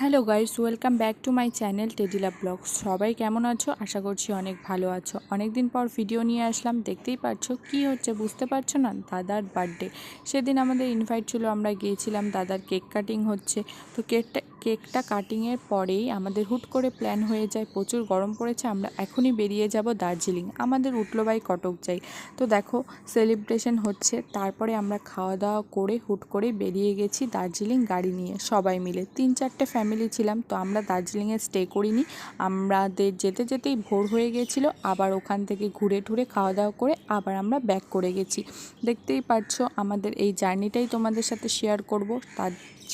Hello guys, welcome back to my channel টেডিলা blog সবাই কেমন আছো? আশা করছি অনেক ভালো আছো। অনেক দিন পর ভিডিও নিয়ে আসলাম। দেখতেই পাচ্ছ কি হচ্ছে বুঝতে পারছ না? দাদার বার্থডে সেদিন আমাদের ইনভাইট ছিল, আমরা গিয়েছিলাম, দাদার কেক কাটিং হচ্ছে। তো কেকটা কেকটা কাটিংয়ের পরেই আমাদের হুট করে প্ল্যান হয়ে যায়, প্রচুর গরম পড়েছে, আমরা এখনই বেরিয়ে যাব দার্জিলিং। আমাদের উঠল বাই কটক যাই। তো দেখো সেলিব্রেশন হচ্ছে, তারপরে আমরা খাওয়া দাওয়া করে হুট করে বেরিয়ে গেছি দার্জিলিং গাড়ি নিয়ে, সবাই মিলে। তিন চারটে ফ্যামিলি ছিলাম, তো আমরা দার্জিলিংয়ে স্টে করিনি। আমাদের যেতে যেতেই ভোর হয়ে গেছিল, আবার ওখান থেকে ঘুরে টুরে খাওয়া দাওয়া করে আবার আমরা ব্যাক করে গেছি। দেখতেই পাচ্ছ, আমাদের এই জার্নিটাই তোমাদের সাথে শেয়ার করব। তার,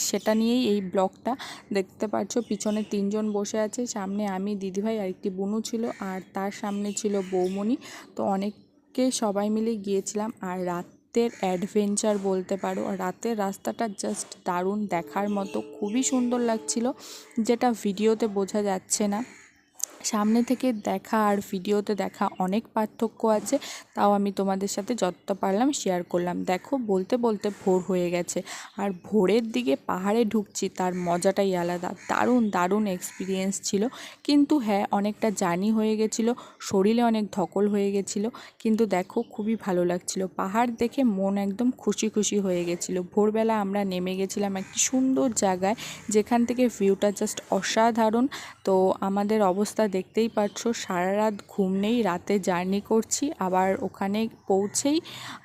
সেটা নিয়েই এই ব্লগটা। দেখতে পাচ্ছ, পিছনে তিনজন বসে আছে। সামনে আমি, দিদিভাই আর একটি বুনু ছিল আর তার সামনে ছিল বৌমণি। তো অনেককে সবাই মিলে গিয়েছিলাম আর রাত রাতের অ্যাডভেঞ্চার বলতে পারো রাতের রাস্তাটা জাস্ট দারুণ দেখার মতো, খুবই সুন্দর লাগছিল, যেটা ভিডিওতে বোঝা যাচ্ছে না। সামনে থেকে দেখা আর ভিডিওতে দেখা অনেক পার্থক্য আছে, তাও আমি তোমাদের সাথে যতটা পারলাম শেয়ার করলাম। দেখো, বলতে বলতে ভোর হয়ে গেছে আর ভোরের দিকে পাহাড়ে ঢুকছি, তার মজাটাই আলাদা। দারুণ দারুণ এক্সপিরিয়েন্স ছিল। কিন্তু হ্যাঁ অনেকটা জানি হয়ে গেছিল, শরীরে অনেক ধকল হয়ে গেছিল, কিন্তু দেখো খুবই ভালো লাগছিল। পাহাড় দেখে মন একদম খুশি খুশি হয়ে গেছিল। ভোরবেলা আমরা নেমে গেছিলাম একটি সুন্দর জায়গায়, যেখান থেকে ভিউটা জাস্ট অসাধারণ। তো আমাদের অবস্থা দেখতেই পাচ্ছ, সারা রাত ঘুম নেই, রাতে জার্নি করছি, আবার ওখানে পৌঁছেই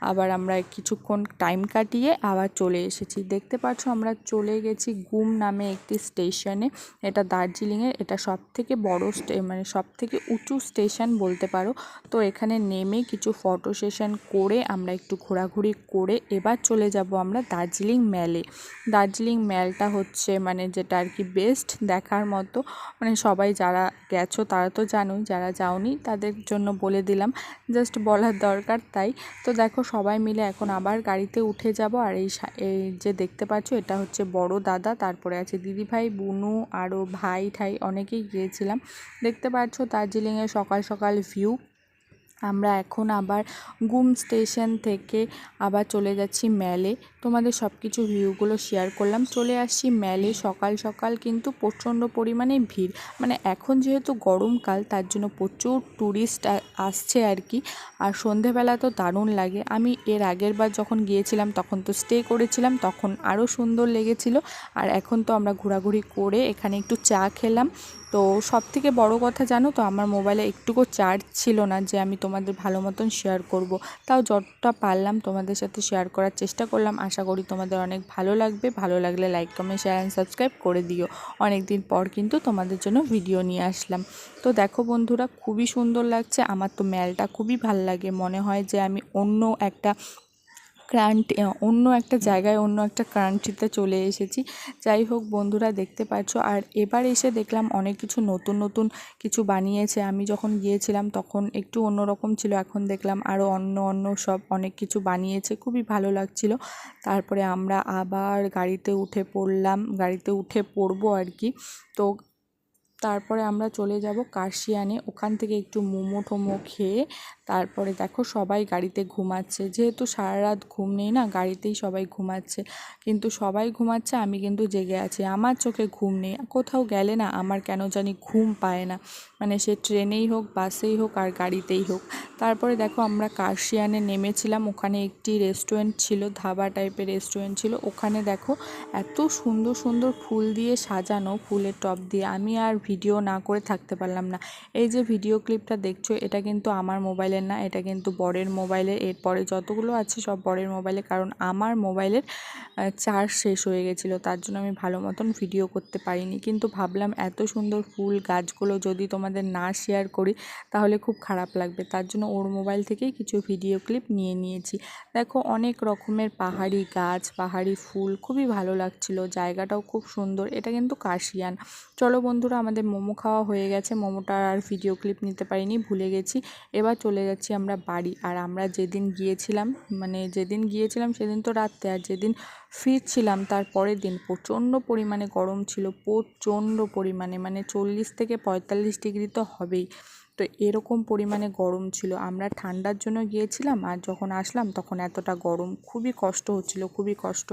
আবার আমরা কিছুক্ষণ টাইম কাটিয়ে আবার চলে এসেছি। দেখতে পাচ্ছ, আমরা চলে গেছি গুম নামে একটি স্টেশনে এটা দার্জিলিংয়ের, এটা সব থেকে বড় মানে সব থেকে উঁচু স্টেশন বলতে পারো। তো এখানে নেমে কিছু ফটো সেশন করে আমরা একটু ঘোরাঘুরি করে এবার চলে যাব আমরা দার্জিলিং ম্যালে দার্জিলিং ম্যালটা হচ্ছে মানে যেটা আর কি বেস্ট দেখার মতো। মানে সবাই যারা গেছো তারা তো জানোই, যারা যাওনি তাদের জন্য বলে দিলাম। জাস্ট বলার দরকার তাই। তো দেখো সবাই মিলে এখন আবার গাড়িতে উঠে যাব। আর এই এই যে দেখতে পাচ্ছ, এটা হচ্ছে বড় দাদা, তারপরে আছে দিদি ভাই বুনু, আরও ভাই ঠাই অনেকেই গিয়েছিলাম। দেখতে পাচ্ছ দার্জিলিংয়ে সকাল সকাল ভিউ আমরা এখন আবার গুম স্টেশন থেকে আবার চলে যাচ্ছি ম্যালে। তোমাদের সব কিছু ভিউগুলো শেয়ার করলাম। চলে আসছি ম্যালে। সকাল সকাল কিন্তু প্রচণ্ড পরিমাণে ভিড়। মানে এখন যেহেতু গরমকাল, তার জন্য প্রচুর ট্যুরিস্ট আসছে আর কি। আর সন্ধেবেলা তো দারুণ লাগে। আমি এর আগের বার যখন গিয়েছিলাম, তখন তো স্টে করেছিলাম, তখন আরও সুন্দর লেগেছিল। আর এখন তো আমরা ঘোরাঘুরি করে এখানে একটু চা খেলাম। তো সব থেকে বড়ো কথা জানো তো, আমার মোবাইলে একটুকু চার্জ ছিল না যে আমি তোমাদের ভালো মতন শেয়ার করব। তাও যতটা পারলাম তোমাদের সাথে শেয়ার করার চেষ্টা করলাম। আশা করি তোমাদের অনেক ভালো লাগবে। ভালো লাগলে like comment share and subscribe করে দিও। অনেক দিন পর কিন্তু তোমাদের জন্য ভিডিও নিয়ে আসলাম। তো দেখো বন্ধুরা, খুবই সুন্দর লাগছে। আমার তো ম্যালটা খুবই ভালো লাগে। মনে হয় যে আমি অন্য একটা ক্রান্তি অন্য একটা জায়গায় অন্য একটা ক্রান্তিতে চলে এসেছি। যাই হোক বন্ধুরা দেখতে পাচ্ছ। আর এবার এসে দেখলাম অনেক কিছু নতুন নতুন কিছু বানিয়েছে। আমি যখন গিয়েছিলাম তখন একটু অন্যরকম ছিল। এখন দেখলাম আরও অন্য অন্য সব অনেক কিছু বানিয়েছে। খুবই ভালো লাগছিল। তারপরে আমরা আবার গাড়িতে উঠে পড়লাম। গাড়িতে উঠে পড়ব আর কি। তো তারপরে আমরা চলে যাব কার্শিয়ানে। ওখান থেকে একটু মোমো টোমো খেয়ে তারপরে দেখো সবাই গাড়িতে ঘুমাচ্ছে। যেহেতু সারা রাত ঘুম নেই না, গাড়িতেই সবাই ঘুমাচ্ছে। কিন্তু সবাই ঘুমাচ্ছে, আমি কিন্তু জেগে আছি। আমার চোখে ঘুম নেই। কোথাও গেলে না আমার কেন জানি ঘুম পায় না। মানে সে ট্রেনেই হোক, বাসেই হোক আর গাড়িতেই হোক। তারপরে দেখো আমরা কার্শিয়ানে নেমেছিলাম। ওখানে একটি রেস্টুরেন্ট ছিল, ধাবা টাইপের রেস্টুরেন্ট ছিল। ওখানে দেখো এত সুন্দর সুন্দর ফুল দিয়ে সাজানো, ফুলের টপ দিয়ে। আমি আর ভিডিও না করে থাকতে পারলাম না। এই যে ভিডিও ক্লিপটা দেখছ, এটা কিন্তু আমার মোবাইলের না, এটা কিন্তু বরের মোবাইলের। এরপরে যতগুলো আছে সব বরের মোবাইলে, কারণ আমার মোবাইলের চার্জ শেষ হয়ে গেছিল, তার জন্য আমি ভালো মতন ভিডিও করতে পারিনি। কিন্তু ভাবলাম এত সুন্দর ফুল গাছগুলো যদি তোমাদের না শেয়ার করি, তাহলে খুব খারাপ লাগবে। তার জন্য ওর মোবাইল থেকেই কিছু ভিডিও ক্লিপ নিয়ে নিয়েছি। দেখো, অনেক রকমের পাহাড়ি গাছ, পাহাড়ি ফুল, খুবই ভালো লাগছিল, জায়গাটাও খুব সুন্দর। এটা কিন্তু কাশিয়ান চলো বন্ধুরা আমাদের মোমো খাওয়া হয়ে গেছে। মোমোটার আর ভিডিও ক্লিপ নিতে পারিনি, ভুলে গেছি। এবার চলে যাচ্ছি আমরা বাড়ি। আর আমরা যেদিন গিয়েছিলাম মানে যেদিন গিয়েছিলাম সেদিন তো রাত্রে, আর যেদিন ফিরছিলাম তার পরের দিন প্রচণ্ড পরিমাণে গরম ছিল, প্রচণ্ড পরিমাণে মানে চল্লিশ থেকে পঁয়তাল্লিশ ডিগ্রি তো হবেই। তো এরকম পরিমাণে গরম ছিল। আমরা ঠান্ডার জন্য গিয়েছিলাম, আর যখন আসলাম তখন এতটা গরম, খুবই কষ্ট হচ্ছিল, খুবই কষ্ট।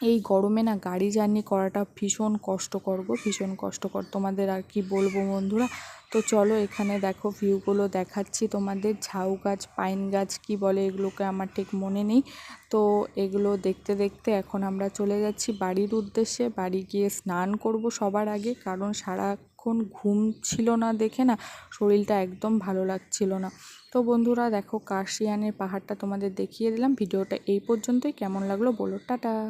এই গরমে না গাড়ি জার্নি করাটা ভীষণ কষ্টকর গো, ভীষণ কষ্টকর তোমাদের আর কি বলব বন্ধুরা। তো চলো এখানে দেখো ভিউগুলো দেখাচ্ছি তোমাদের। ঝাউ গাছ, পাইন গাছ কি বলে এগুলোকে আমার ঠিক মনে নেই। তো এগুলো দেখতে দেখতে এখন আমরা চলে যাচ্ছি বাড়ির উদ্দেশ্যে। বাড়ি গিয়ে স্নান করব সবার আগে, কারণ সারাক্ষণ ঘুম ছিল না দেখে না শরীরটা একদম ভালো লাগছিল না। তো বন্ধুরা দেখো কাশিয়ানের পাহাড়টা তোমাদের দেখিয়ে দিলাম। ভিডিওটা এই পর্যন্তই। কেমন লাগল বলো। টাটা।